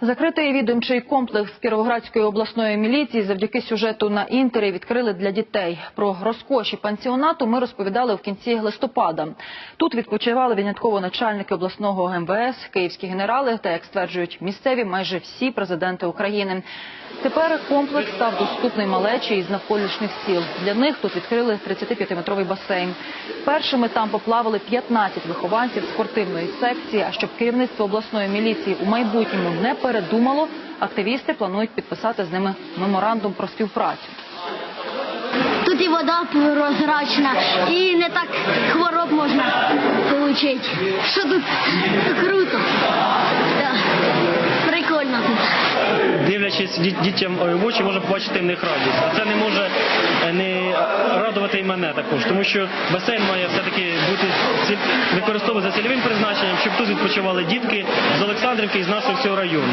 Закритий відомчий комплекс Кіровоградської обласної міліції завдяки сюжету на інтері відкрили для дітей. Про розкоші пансіонату ми розповідали в кінці листопада. Тут відпочивали винятково начальники обласного МВС, київські генерали та, як стверджують місцеві, майже всі президенти України. Тепер комплекс став доступний малечі із навколишніх сіл. Для них тут відкрили 35-метровий басейн. Першими там поплавали 15 вихованців спортивної секції. А щоб керівництво обласної міліції у майбутньому не передумало, активісти планують підписати з ними меморандум про співпрацю. Тут і вода прозрачна, і не так хвороб можна отримати. Що тут круто. Да. Прикольно тут. дивлячись дітям в очі, можна побачити в них радість. А це не може е, не радувати і мене також, тому що басейн має все-таки бути використовуватися за цільовим призначенням, щоб тут відпочивали дітки з Олександрівки і з нашого всього району.